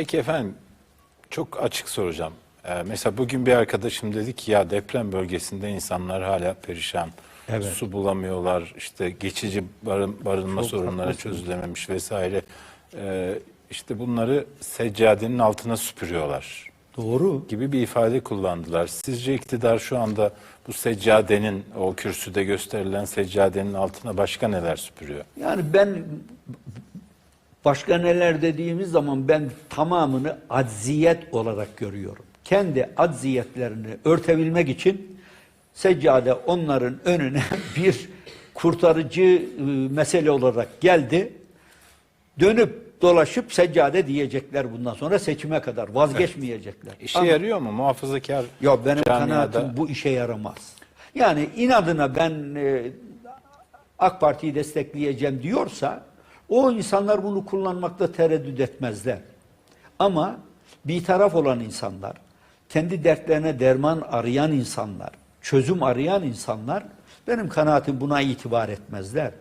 Peki efendim çok açık soracağım. Ee, mesela bugün bir arkadaşım dedi ki ya deprem bölgesinde insanlar hala perişan. Evet. Su bulamıyorlar, işte geçici barın, barınma Çok sorunları haklısınız. çözülememiş vesaire. Ee, işte bunları seccadenin altına süpürüyorlar Doğru. gibi bir ifade kullandılar. Sizce iktidar şu anda bu seccadenin, o kürsüde gösterilen seccadenin altına başka neler süpürüyor? Yani ben başka neler dediğimiz zaman ben tamamını acziyet olarak görüyorum. Kendi acziyetlerini örtebilmek için seccade onların önüne bir kurtarıcı e, mesele olarak geldi. Dönüp dolaşıp seccade diyecekler bundan sonra seçime kadar vazgeçmeyecekler. İşe Ama- yarıyor mu? Muhafazakar Ya benim camiada- kanaatim bu işe yaramaz. Yani inadına ben e, AK Parti'yi destekleyeceğim diyorsa o insanlar bunu kullanmakta tereddüt etmezler. Ama bir taraf olan insanlar, kendi dertlerine derman arayan insanlar, çözüm arayan insanlar benim kanaatim buna itibar etmezler.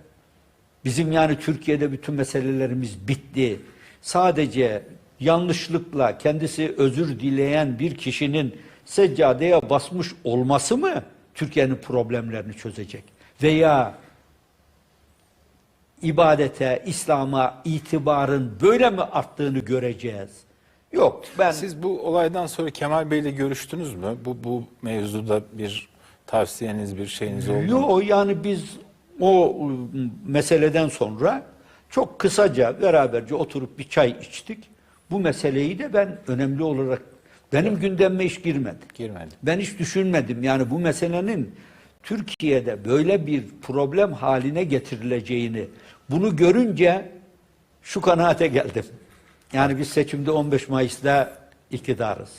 Bizim yani Türkiye'de bütün meselelerimiz bitti. Sadece yanlışlıkla kendisi özür dileyen bir kişinin seccadeye basmış olması mı Türkiye'nin problemlerini çözecek? Veya ibadete, İslam'a itibarın böyle mi arttığını göreceğiz? Yok ben Siz bu olaydan sonra Kemal Bey'le görüştünüz mü? Bu bu mevzuda bir tavsiyeniz, bir şeyiniz oldu mu? Yo yani biz o ıı, meseleden sonra çok kısaca beraberce oturup bir çay içtik. Bu meseleyi de ben önemli olarak benim gündemime hiç girmedi. Girmedi. Ben hiç düşünmedim. Yani bu meselenin Türkiye'de böyle bir problem haline getirileceğini bunu görünce şu kanaate geldim. Yani biz seçimde 15 Mayıs'ta iktidarız.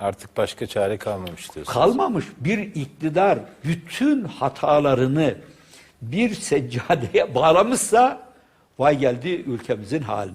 Artık başka çare kalmamış diyorsunuz. Kalmamış bir iktidar bütün hatalarını bir seccadeye bağlamışsa vay geldi ülkemizin haline.